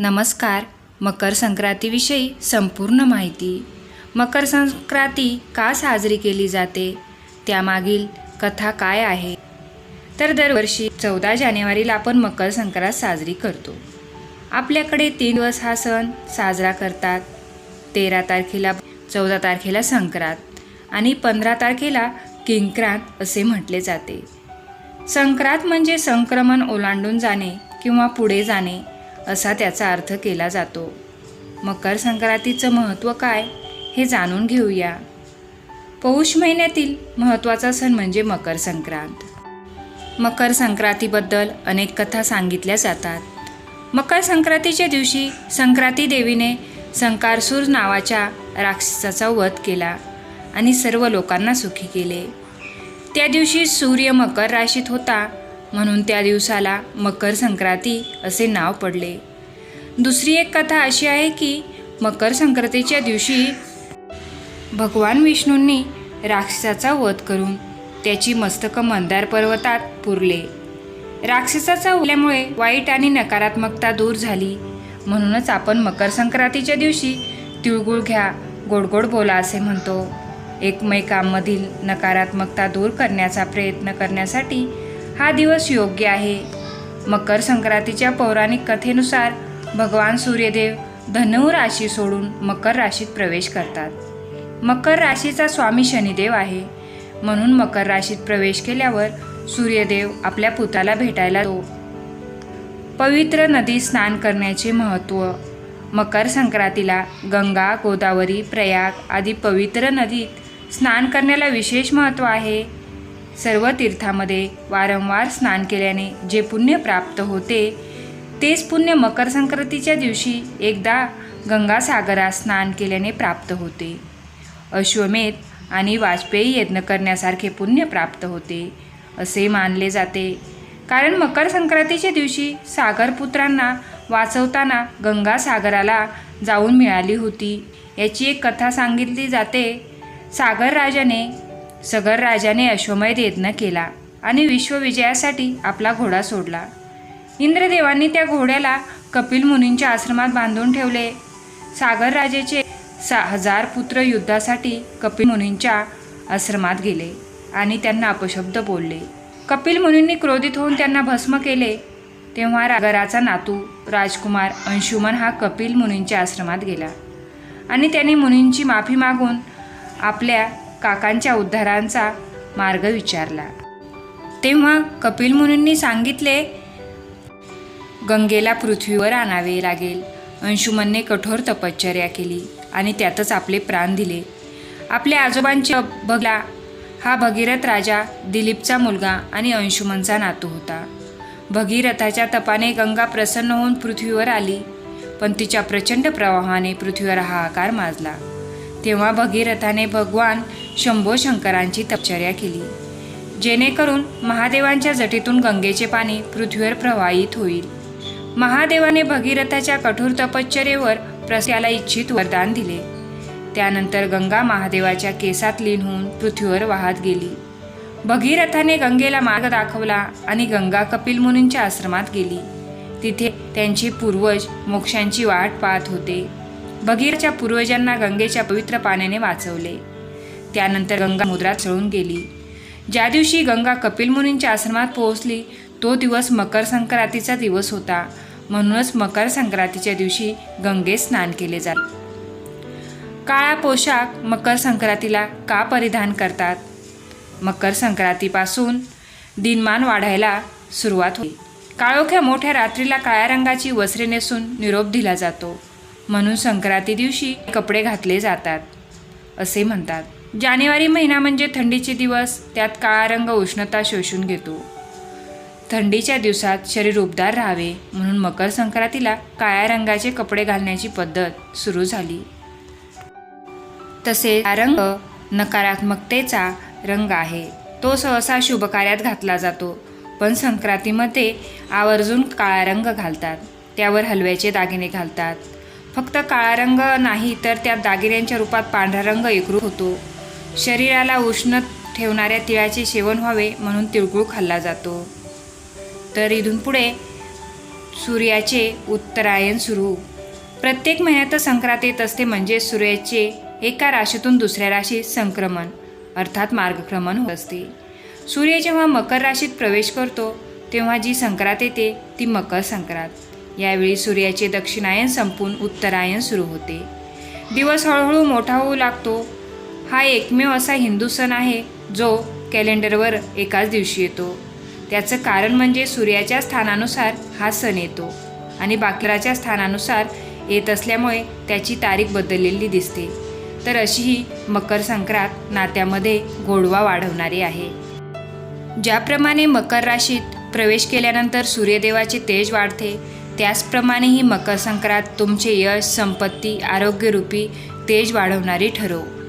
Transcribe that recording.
नमस्कार. मकर संक्रांतीविषयी संपूर्ण माहिती. मकर संक्रांती का साजरी केली जाते? त्यामागील कथा काय आहे? तर दरवर्षी चौदा जानेवारीला आपण मकर संक्रांत साजरी करतो. आपल्याकडे तीन दिवस हा सण साजरा करतात. तेरा तारखेला चौदा तारखेला संक्रांत आणि पंधरा तारखेला किंक्रांत असे म्हटले जाते. संक्रांत म्हणजे संक्रमण ओलांडून जाणे किंवा पुढे जाणे असा त्याचा अर्थ केला जातो. मकर संक्रांतीचं महत्त्व काय हे जाणून घेऊया. पौष महिन्यातील महत्त्वाचा सण म्हणजे मकर संक्रांत. मकर संक्रांतीबद्दल अनेक कथा सांगितल्या जातात. मकर संक्रांतीच्या दिवशी संक्रांती देवीने संकारसूर नावाच्या राक्षसाचा वध केला आणि सर्व लोकांना सुखी केले. त्या दिवशी सूर्य मकर राशीत होता म्हणून त्या दिवसाला मकर संक्रांती असे नाव पडले. दुसरी एक कथा अशी आहे की मकर संक्रांतीच्या दिवशी भगवान विष्णूंनी राक्षसाचा वध करून त्याची मस्तकं मंदार पर्वतात पुरले. राक्षसाचा उल्यामुळे वाईट आणि नकारात्मकता दूर झाली. म्हणूनच आपण मकर संक्रांतीच्या दिवशी तिळगुळ घ्या गोडगोड बोला असे म्हणतो. एकमेकांमधील नकारात्मकता दूर करण्याचा प्रयत्न करण्यासाठी हा दिवस योग्य आहे. मकर संक्रांतीच्या पौराणिक कथेनुसार भगवान सूर्यदेव धनु राशी सोडून मकर राशीत प्रवेश करतात. मकर राशीचा स्वामी शनिदेव आहे. म्हणून मकर राशीत प्रवेश केल्यावर सूर्यदेव आपल्या पुताला भेटायला तो पवित्र नदी स्नान करण्याचे महत्त्व मकर संक्रांतीला गंगा गोदावरी प्रयाग आदी पवित्र नदीत स्नान करण्याला विशेष महत्त्व आहे. सर्व तीर्थामध्ये वारंवार स्नान केल्याने जे पुण्य प्राप्त होते तेच पुण्य मकर संक्रांतीच्या दिवशी एकदा गंगासागरात स्नान केल्याने प्राप्त होते. अश्वमेध आणि वाजपेयी यज्ञ करण्यासारखे पुण्य प्राप्त होते असे मानले जाते. कारण मकर संक्रांतीच्या दिवशी सागरपुत्रांना वाचवताना गंगासागराला जाऊन मिळाली होती याची एक कथा सांगितली जाते. सागर राजाने सगर राजाने अश्वमेध यज्ञ केला आणि विश्वविजयासाठी आपला घोडा सोडला. इंद्रदेवांनी त्या घोड्याला कपिल मुनींच्या आश्रमात बांधून ठेवले. सागर राजेचे सा हजार पुत्र युद्धासाठी कपिल मुनींच्या आश्रमात गेले आणि त्यांना अपशब्द बोलले. कपिल मुनींनी क्रोधित होऊन त्यांना भस्म केले. तेव्हा रागराचा नातू राजकुमार अंशुमन हा कपिल मुनींच्या आश्रमात गेला आणि त्याने मुनींची माफी मागून आपल्या काकांच्या उद्धारांचा मार्ग विचारला. तेव्हा कपिल मुनींनी सांगितले गंगेला पृथ्वीवर आणावे लागेल. अंशुमनने कठोर तपश्चर्या केली आणि त्यातच आपले प्राण दिले. आपल्या आजोबांचे बघला. हा भगीरथ राजा दिलीपचा मुलगा आणि अंशुमनचा नातू होता. भगीरथाच्या तपाने गंगा प्रसन्न होऊन पृथ्वीवर आली पण तिच्या प्रचंड प्रवाहाने पृथ्वीवर हाहाकार माजला. तेव्हा भगीरथाने भगवान शंभो शंकरांची तपश्चर्या केली. जेणेकरून महादेवांच्या जटीतून गंगेचे पाणी पृथ्वीवर प्रवाहित होईल. महादेवाने भगीरथाच्या कठोर तपश्चर्येवर प्रस्याला इच्छित वरदान दिले. त्यानंतर गंगा महादेवाच्या केसात लीन होऊन पृथ्वीवर वाहत गेली. भगीरथाने गंगेला मार्ग दाखवला आणि गंगा कपिल मुनींच्या आश्रमात गेली. तिथे त्यांचे पूर्वज मोक्षांची वाट पाहत होते. बगीरच्या पूर्वजांना गंगेच्या पवित्र पाण्याने वाचवले. त्यानंतर गंगा मुद्रात सळून गेली. ज्या दिवशी गंगा कपिल मुनींच्या आश्रमात पोहोचली तो दिवस मकर संक्रांतीचा दिवस होता. म्हणूनच मकर संक्रांतीच्या दिवशी गंगेत स्नान केले जाते. काळा पोशाख मकर संक्रांतीला का परिधान करतात? मकर संक्रांतीपासून दिनमान वाढायला सुरुवात होईल काळोख्या मोठ्या रात्रीला काळ्या रंगाची वस्त्रे नेसून निरोप दिला जातो. म्हणून संक्रांती दिवशी कपडे घातले जातात असे म्हणतात. जानेवारी महिना म्हणजे थंडीचे दिवस त्यात काळा रंग उष्णता शोषून घेतो. थंडीच्या दिवसात शरीर उबदार राहावे म्हणून मकर संक्रांतीला काळ्या रंगाचे कपडे घालण्याची पद्धत सुरू झाली. तसे हा रंग नकारात्मकतेचा रंग आहे. तो सहसा शुभकार्यात घातला जातो पण संक्रांतीमध्ये आवर्जून काळा रंग घालतात. त्यावर हलव्याचे दागिने घालतात. फक्त काळा रंग नाही तर त्या दागिन्यांच्या रूपात पांढरा रंग एकरूप होतो. शरीराला उष्ण ठेवणाऱ्या तिळाचे सेवन व्हावे म्हणून तिळगुळ खाल्ला जातो. तर इथून पुढे सूर्याचे उत्तरायण सुरू. प्रत्येक महिन्यात संक्रांत येत असते म्हणजे सूर्याचे एका राशीतून दुसऱ्या राशीत संक्रमण अर्थात मार्गक्रमण होत असते. सूर्य जेव्हा मकर राशीत प्रवेश करतो तेव्हा जी संक्रांत येते ती मकर संक्रांत. यावेळी सूर्याचे दक्षिणायन संपून उत्तरायण सुरू होते. दिवस हळूहळू मोठा होऊ लागतो. हा एकमेव असा हिंदू सण आहे जो कॅलेंडरवर एकाच दिवशी येतो. त्याचं कारण म्हणजे सूर्याच्या स्थानानुसार हा सण येतो आणि बाकराच्या स्थानानुसार येत असल्यामुळे त्याची तारीख बदललेली दिसते. तर अशी ही मकर संक्रांत नात्यामध्ये गोडवा वाढवणारी आहे. ज्याप्रमाणे मकर राशीत प्रवेश केल्यानंतर सूर्यदेवाचे तेज वाढते त्याचप्रमाणे ही मकर संक्रांत तुमचे यश संपत्ती आरोग्यरूपी तेज वाढवणारी ठरव.